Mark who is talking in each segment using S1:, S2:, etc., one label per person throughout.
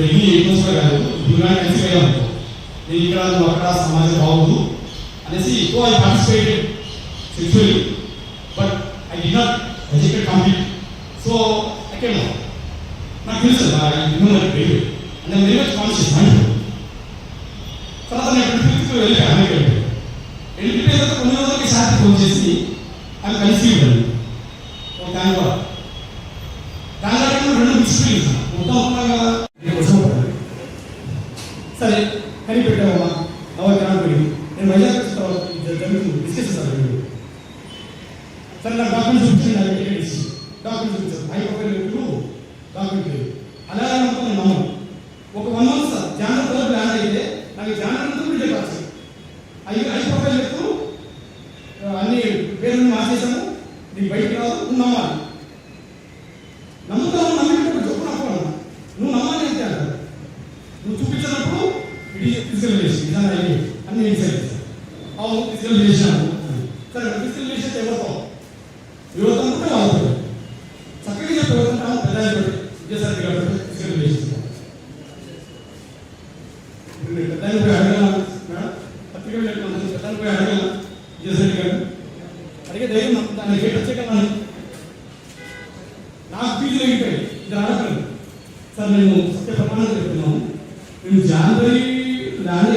S1: పెళ్ళి ఎక్కువ కాదు ఇప్పుడు కలిసి పోయాము నేను ఇక్కడ నువ్వు అక్కడ సమాజం బాగుంది అనేసి ఎక్కువ I participated actually but I did not educate complete so I can నాకు తెలుసు I know very and very much conscious mind తర్వాత నేను ఫిఫ్త్ వెళ్ళాను అమెరికా వెళ్ళి వెళ్ళిపోయిన తర్వాత కొన్ని రోజులకి శాంతి ఫోన్ చేసి అది కలిసి ఉండాలి ఒక దాని కూడా దాని ద్వారా రెండు మిక్స్ ఫీలింగ్స్ మొత్తం ఉంటాం కదా నేను కోసం పడ్డాను. సరే కనిపెట్టావా అవర్ కనపడి. నేను వైజాగ్ వచ్చిన జరుగుతుంది డిస్కస్ చేస్తాను సరే నాకు డాక్యుమెంట్ చూపించండి నాకు టికెట్ ఇచ్చి. డాక్యుమెంట్ చూపించారు హై ప్రొఫైల్ వ్యక్తులు డాక్యుమెంట్ లేదు. అలా నమ్మకం నేను నమ్మను ఒక వన్ మంత్ సార్. జానర్ తరపు ల్యాండ్ అయితే నాకు జానర్ అంతా రిజెక్ట్ వచ్చింది అవి హై ప్రొఫైల్ వ్యక్తులు అన్ని పేర్లను మార్చేసాము నీకు బయటకు రాదు నమ్మాలి ರಿಲೇಷನ್ ಸರ್ ಮೆಡಿಕಲ್ ರಿಲೇಷನ್ ತೆಗೆದು ಇವತ್ತು ಅಂತ ಆಗುತ್ತೆ ಸಕ್ಕರೆಗೆ ತಗೊಂಡು ನಾವು ಬದಲಾಯಿಸ್ಬೇಕು ಇದೆ ಸರ್ ಮೆಡಿಕಲ್ ರಿಲೇಷನ್ ಪ್ರಧಾನ ರೂಪಾಯಿ ಆಗಲ್ಲ ಪತ್ರಿಕೆಗಳು ಪ್ರಧಾನ ರೂಪಾಯಿ ಆಗಲ್ಲ ಇದೆ ಸರ್ ಈಗ ಅದಕ್ಕೆ ದಯವು ನಮ್ಮ ನನಗೆ ಪ್ರತ್ಯೇಕ ನಾನು ನಾಲ್ಕು ಪೀಸ್ ಆಗಿದ್ದೆ ಇದು ಆರೋಗ್ಯ ಸರ್ ನೀವು ಸತ್ಯ ಪ್ರಮಾಣ ನಾವು ನೀವು ಜಾನ್ವರಿ ಲ್ಯಾನ್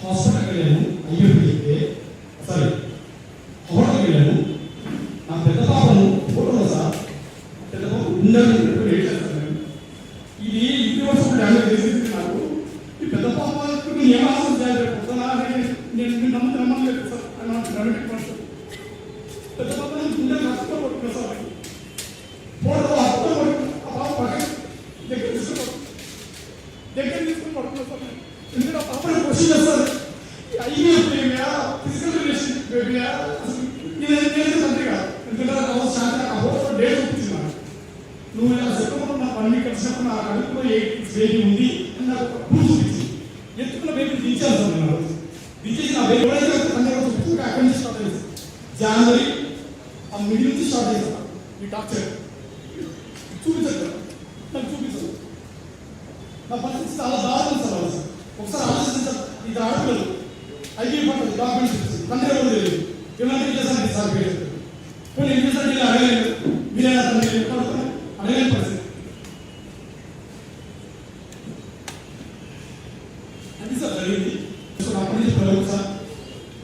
S1: ಹಾಸ್ಪಿಟಲ್ ಕಡೆಯನ್ನು ಐಎಫ್ ఉండాలని చెప్పి వెయిట్ చేస్తాను నేను. ఇది యూనివర్సిటీ ల్యాండ్ తెలిసింది నాకు ఈ పెద్ద పాప నేను ఏం ఆలోచన చేయాలి రేపు పొద్దున నేను నేను నేను నమ్మ నమ్మలేదు సార్ అని నాకు గవర్నమెంట్ పర్సన్ పెద్ద పాప నేను గుండె కష్టపడి కొట్టుకున్నా సార్ ఫోటో హస్తం కొట్టుకున్నా ఆ పాప పక్కన దగ్గర తీసుకుని దగ్గర తీసుకుని పడుతున్నా సార్ నేను. ఎందుకంటే ఆ పాపని క్వశ్చన్ చేస్తారు ఐవీఎఫ్ బేబీయా ఫిజికల్ రిలేషన్ బేబీయా అసలు ఇది నేను అంతే కాదు ఎందుకంటే నాకు శాంతి ఆ ఫోటో డేట్ చూపించిన నువ్వు ఇలా చెప్పకుండా నా పని కలిసినప్పుడు నా కడుపులో ఏ బేబీ ఉంది అని నాకు ప్రూఫ్ చూపించి ఎత్తుకున్న బేబీ దించాల్సి సార్ నేను. దించేసి నా బేబీ ఎవరైతే అక్కడి నుంచి స్టార్ట్ అయింది. జనవరి ఆ మిడిల్ నుంచి స్టార్ట్ అయింది ఈ టార్చర్. చూపించదు నాకు చూపించదు నా పరిస్థితి చాలా దారుణం సార్ ఒకసారి ఆలోచించారు ఇది ఆడపిల్లలు. ఐటీ పట్టదు డాక్యుమెంట్స్ తండ్రి ఎవరు తెలియదు ఏమైనా చేశాను సార్ పేరు. కొన్ని ఇంటి సార్ ఇలా అడగలేదు. మీరేనా తండ్రి అడగలేని పరిస్థితి అది సార్ జరిగింది సో అప్పటి నుంచి ప్రయోగం సార్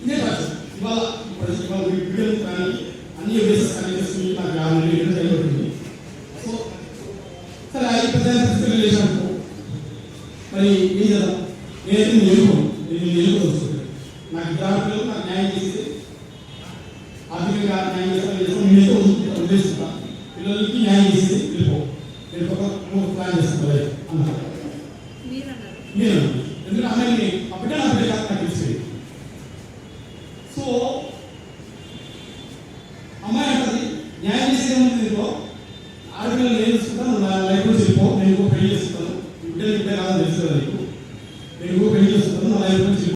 S1: ఇదే కాదు సార్. ఇవాళ ఇప్పుడు ఇవాళ మీ వీడియోలు కానీ అన్ని వేసెస్ కానీ చేసుకుని నాకు యాభై నెలలు ఎన్నో టైం పడుతుంది సో సరే అది పెద్ద ఫిజికల్ రిలేషన్ అనుకో మరి ఏం చేద్దాం నేనైతే నేను ఎదుర్కోను నేను ఎదుర్కొని వస్తుంది నాకు ఇద్దరు పిల్లలు నాకు న్యాయం చేసి ఆర్థికంగా న్యాయం చేస్తాను చేస్తాను న్యాయం చేసి వెళ్ళిపో. వెళ్ళిపోక నువ్వు ప్లాన్ అదే అన్నారు నేను ఎందుకంటే అమ్మాయిని అప్పుడే నా బిడ్డ నాకు తెలిసింది సో అమ్మాయి అంటది న్యాయం చేసేది ఉంది దీంట్లో ఆడపిల్లలు నేను చూసుకుంటాను నువ్వు నా లైఫ్ నుంచి వెళ్ళిపో నేను ఇంకో పెళ్ళి చేసుకుంటాను బిడ్డలు బిడ్డ కాదని తెలుసు కదా నీకు. నేను ఇంకో పెళ్ళి చేసుకుంటాను నా లైఫ్ నుంచి